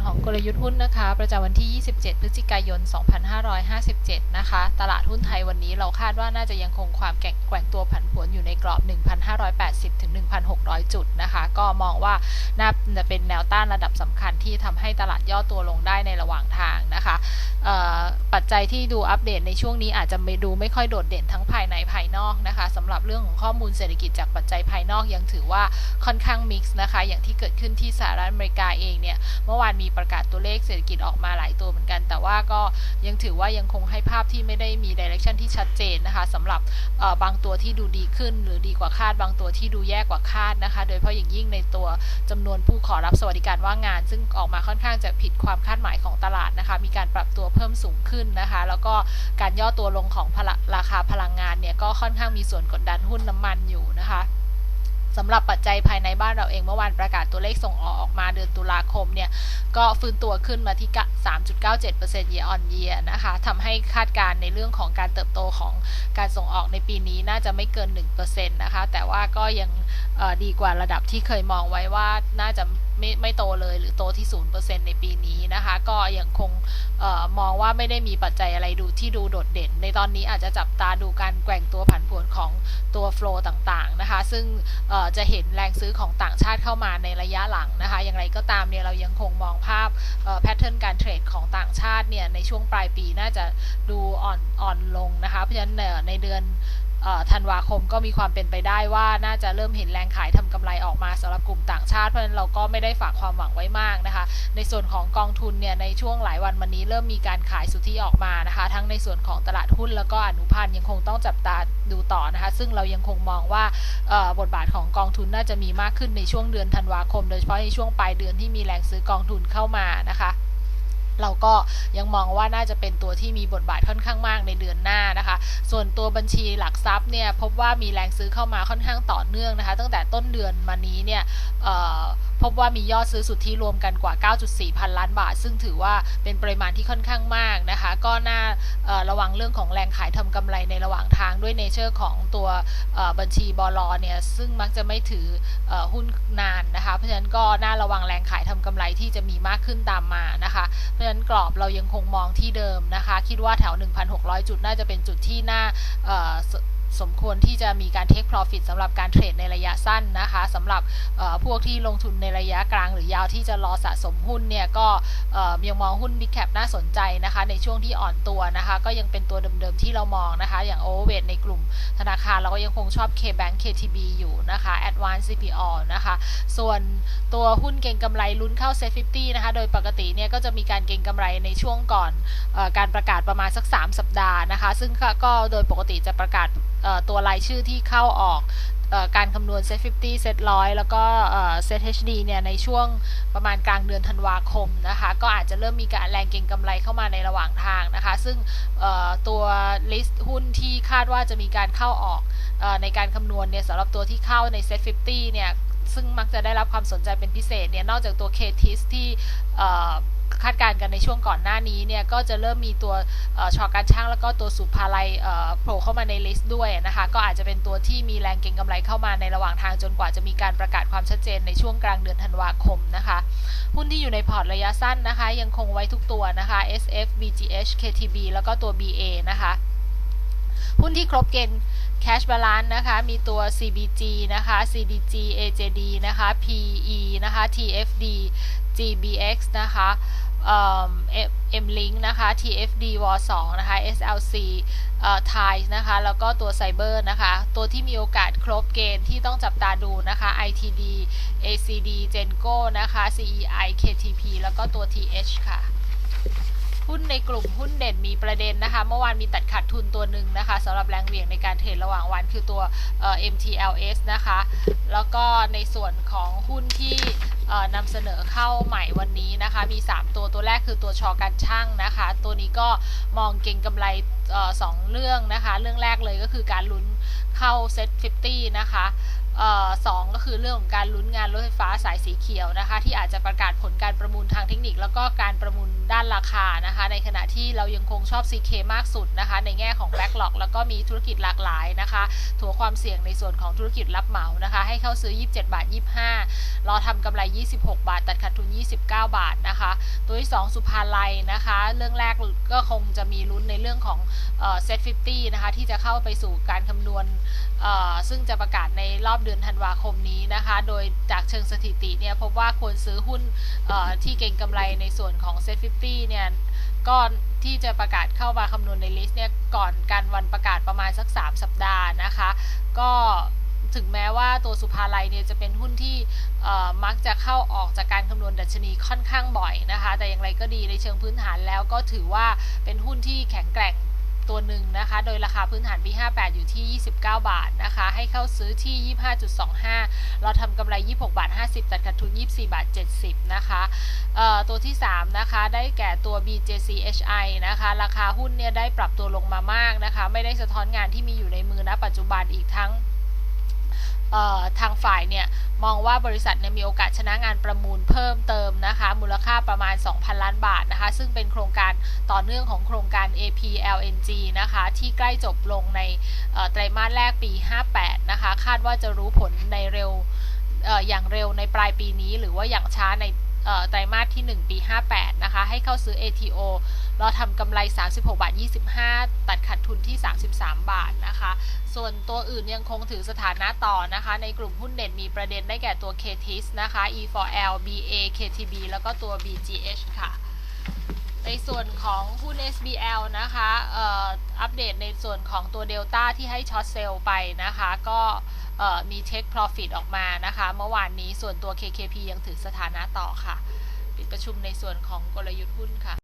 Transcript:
นของกลยุทธ์หุ้นนะคะ ประจำวันที่ 27 พฤศจิกายน 2557 นะคะ ตลาดหุ้นไทยวันนี้เราคาดว่าน่าจะยังคงความแกว่งตัวผันผวนอยู่ในกรอบ 1,580 ถึง 1,600 จุดนะคะ ก็มองว่าน่าจะเป็นแนวต้านระดับสำคัญที่ทำให้ตลาดย่อตัวลงได้ในระหว่างทางนะคะปัจจัยที่ดูอัปเดตในช่วงนี้อาจจะไม่ดูไม่ค่อยโดดเด่นทั้งภายในภายนอกนะคะสำหรับเรื่องของข้อมูลเศรษฐกิจจากปัจจัยภายนอกยังถือว่าค่อนข้างมิกซ์นะคะ อย่างที่เกิดขึ้นที่สหรัฐอเมริกาเองเนี่ยเมื่อวานมีประกาศตัวเลขเศรษฐกิจออกมาหลายตัวเหมือนกัน แต่ว่าก็ยังถือว่ายังคงให้ภาพที่ไม่ได้มีดิเรกชันที่ชัดเจนนะคะสำหรับบางตัวที่ดูดีขึ้น หรือดีกว่าคาดบางตัวที่ดูแย่กว่าคาดนะคะ โดยเฉพาะอย่างยิ่งในตัวจำนวนผู้ขอรับสวัสดิการว่างงาน ซึ่งออกมาค่อนข้างจะผิดความคาดหมายของตลาดนะคะ มีการปรับตัวเพิ่มสูงขึ้นนะคะ แล้วก็การย่อตัวลงของราคาพลังงานเนี่ยก็ค่อนข้างมีส่วนกดดันหุ้นน้ำมันอยู่นะคะ สำหรับปัจจัยภายในบ้านเราเองเมื่อวานประกาศตัวเลขส่งออกออกมาเดือนตุลาคมเนี่ย ก็ฟื้นตัวขึ้นมาที่ 3.97% year on year นะคะทำให้คาดการในเรื่องของการเติบโตของการส่งออกในปีนี้น่าจะไม่เกิน 1%นะคะ แต่ว่าก็ยังดีกว่าระดับที่เคยมองไว้ว่าน่าจะ ไม่ไม่โตเลยหรือโตที่ 0%ในปีนี้นะคะ ก็ยังคงออมองว่าไม่ได้มีปัจจัยอะไรดูที่ดูโดดเด่น ในตอนนี้อาจจะจับตาดูการแกว่งตัวผันผวนของตัวโฟล์ต่างๆนะคะ ซึ่งจะเห็นแรงซื้อของต่างชาติเข้ามาในระยะหลังนะคะ อย่างไรก็ตามเนี่ยเรายังคงมองภาพแพทเทิร์นการเทรดของต่างชาติเนี่ยในช่วงปลายปีน่าจะดูอ่อนอ่อนลงนะคะ เพราะฉะนั้นในเดือน ธันวาคมก็มีความเป็นไปได้ว่าน่าจะเริ่มเห็นแรงขายทำกำไรออกมาสำหรับกลุ่มต่างชาติเพราะฉะนั้นเราก็ไม่ได้ฝากความหวังไว้มากนะคะ ในส่วนของกองทุนเนี่ยในช่วงหลายวันวันนี้เริ่มมีการขายสุทธิออกมานะคะ ทั้งในส่วนของตลาดหุ้นแล้วก็อนุพันธ์ยังคงต้องจับตาดูต่อนะคะ ซึ่งเรายังคงมองว่าบทบาทของกองทุนน่าจะมีมากขึ้นในช่วงเดือนธันวาคม โดยเฉพาะในช่วงปลายเดือนที่มีแรงซื้อกองทุนเข้ามานะคะ เราก็ยังมองว่าน่าจะเป็นตัวที่มีบทบาทค่อนข้างมากในเดือนหน้านะคะ ส่วนตัวบัญชีหลักทรัพย์เนี่ยพบว่ามีแรงซื้อเข้ามาค่อนข้างต่อเนื่องนะคะ ตั้งแต่ต้นเดือนมานี้เนี่ยพบว่ามียอดซื้อสุทธิรวมกันกว่า 9.4 พันล้านบาท ซึ่งถือว่าเป็นปริมาณที่ค่อนข้างมากนะคะ ก็น่าระวังเรื่องของแรงขายทำกำไรในระหว่างทางด้วยเนเจอร์ของตัวบัญชีบอลเนี่ย ซึ่งมักจะไม่ถือหุ้นนานนะคะ เพราะฉะนั้นก็น่าระวังแรงขายทำกำไรที่จะมีมากขึ้นตามมานะคะ เพราะฉะนั้นกรอบเรายังคงมองที่เดิมนะคะ คิดว่าแถว 1,600 จุดน่าจะเป็นจุดที่น่า สมควรที่จะมีการเทคโปรฟิตสำหรับการเทรดในระยะสั้นนะคะสำหรับพวกที่ลงทุนในระยะกลางหรือยาวที่จะรอสะสมหุ้นเนี่ยก็ยังมองหุ้น Big Cap น่าสนใจนะคะในช่วงที่อ่อนตัวนะคะก็ยังเป็นตัวเดิมๆที่เรามองนะคะ อย่าง Overweight ในกลุ่มธนาคารเราก็ยังคงชอบ KBank KTB อยู่นะคะ Advance CPO นะคะส่วนตัวหุ้นเก่งกำไรลุ้นเข้า Set 50นะคะโดยปกติเนี่ยก็จะมีการเก่งกำไรในช่วงก่อนอการประกาศประมาณสัก 3 สัปดาห์นะคะ ซึ่งก็โดยปกติจะประกาศตัวรายชื่อที่เข้าออกการคำนวณ Set 50 Set 100 แล้วก็ Set HD เนี่ยในช่วงประมาณกลางเดือนธันวาคมนะคะ ก็อาจจะเริ่มมีการแรงเก็งกำไรเข้ามาในระหว่างทางนะคะ ซึ่งตัวลิสต์หุ้นที่คาดว่าจะมีการเข้าออกในการคำนวณเนี่ยสำหรับตัวที่เข้าใน Set 50 เนี่ย ซึ่งมักจะได้รับความสนใจเป็นพิเศษเนี่ย นอกจากตัว KTIS ที่ คาดการณ์กันในช่วงก่อนหน้านี้เนี่ยก็จะเริ่มมีตัวชอการช่างแล้วก็ตัวสุภาลัยโผล่เข้ามาในลิสต์ด้วยนะคะก็อาจจะเป็นตัวที่มีแรงเก็งกำไรเข้ามาในระหว่างทางจนกว่าจะมีการประกาศความชัดเจนในช่วงกลางเดือนธันวาคมนะคะหุ้นที่อยู่ในพอร์ตระยะสั้นนะคะ ยังคงไว้ทุกตัวนะคะ SF BGH KTB แล้วก็ตัว BA นะคะหุ้นที่ครบเกณฑ์ cash balance นะคะมีตัว CBG นะคะ CDG AJD นะคะ PE นะคะ TFD GBX นะคะเอ็มลิงนะคะ TFD w 2นะคะ SLC เอ่อไทนะคะ แล้วก็ตัวไซเบอร์นะคะ ตัวที่มีโอกาสครบเกณฑ์ที่ต้องจับตาดูนะคะ ITD ACD Genco นะคะ CEI KTP แล้วก็ตัว TH ค่ะ หุ้นในกลุ่มหุ้นเด่นมีประเด็นนะคะ เมื่อวานมีตัดขาดทุนตัวหนึ่งนะคะสำหรับแรงเหวี่ยงในการเทรดระหว่างวันคือตัว MTLS นะคะ แล้วก็ในส่วนของหุ้นที่นำเสนอเข้าใหม่วันนี้นะคะ มี 3 ตัวตัวแรกคือตัวชอการช่างนะคะ ตัวนี้ก็มองเก่งกำไรสองเรื่องนะคะ เรื่องแรกเลยก็คือการลุ้นเข้าเซ็ต50นะคะ สองก็คือเรื่องของการลุ้นงานรถไฟฟ้าสายสีเขียวนะคะ ที่อาจจะประกาศผลการประมูลทางเทคนิค แล้วก็การประมูลด้านราคานะคะ ในขณะที่เรายังคงชอบ CK มากสุดนะคะ ในแง่ของ Backlog แล้วก็มีธุรกิจหลากหลายนะคะถัวความเสี่ยงในส่วนของธุรกิจรับเหมานะคะ ให้เข้าซื้อ 27 บาท 25 รอทำกำไร 26 บาท ตัดขาดทุน 29 บาทนะคะ ตัวที่ 2 สุภาลัยนะคะ เรื่องแรกก็คงจะมีลุ้นในเรื่องของเซ็ต50นะคะที่จะเข้าไปสู่การคำนวณซึ่งจะประกาศในรอบเดือนือนธันวาคมนี้นะคะ โดยจากเชิงสถิติเนี่ยพบว่าควรซื้อหุ้นที่เก็งกำไรในส่วนของเซ็ต50เนี่ยก่อนที่จะประกาศเข้ามาคำนวณในลิสต์เนี่ยก่อนการวันประกาศประมาณสัก 3 สัปดาห์นะคะ ก็ถึงแม้ว่าตัวสุภาลัยเนี่ยจะเป็นหุ้นที่มักจะเข้าออกจากการคำนวณดัชนีค่อนข้างบ่อยนะคะ แต่อย่างไรก็ดีในเชิงพื้นฐานแล้วก็ถือว่าเป็นหุ้นที่แข็งแกร่ง ตัวหนึ่งนะคะ โดยราคาพื้นฐานปี 58 อยู่ที่ 29 บาทนะคะ ให้เข้าซื้อที่ 25.25 เราทำกำไร 26 บาท 50 ตัดขาดทุน 24 บาท 70 นะคะตัวที่ 3 นะคะ ได้แก่ตัว BJCHI นะคะ ราคาหุ้นเนี่ยได้ปรับตัวลงมามากนะคะ ไม่ได้สะท้อนงานที่มีอยู่ในมือณปัจจุบันอีกทั้งทางฝ่ายเนี่ย มองว่าบริษัทเนี่ยมีโอกาสชนะงานประมูลเพิ่มเติมนะคะ มูลค่าประมาณ 2,000 ล้านบาทนะคะ ซึ่งเป็นโครงการต่อเนื่องของโครงการ APLNG นะคะ ที่ใกล้จบลงในไตรมาสแรกปี 58 นะคะ คาดว่าจะรู้ผลในเร็วอย่างเร็วในปลายปีนี้หรือว่าอย่างช้าในไตรมาสที่ 1 ปี 58 นะคะ ให้เข้าซื้อ ATO เราทำกำไร 36 บาท 25 ตัดขาดทุนที่ 33 บาท ส่วนตัวอื่นยังคงถือสถานะต่อนะคะ ในกลุ่มหุ้นเด่นมีประเด็นได้แก่ตัว KTIS นะคะ E4L BA KTB แล้วก็ตัว BGH ค่ะในส่วนของหุ้น SBL นะคะอ,อัปเดตในส่วนของตัว Delta ที่ให้ช็อตเซลล์ไปนะคะ ก็มี Take Profit ออกมานะคะ เมื่อวานนี้ส่วนตัว KKP ยังถือสถานะต่อค่ะ ปิดประชุมในส่วนของกลยุทธ์หุ้นค่ะ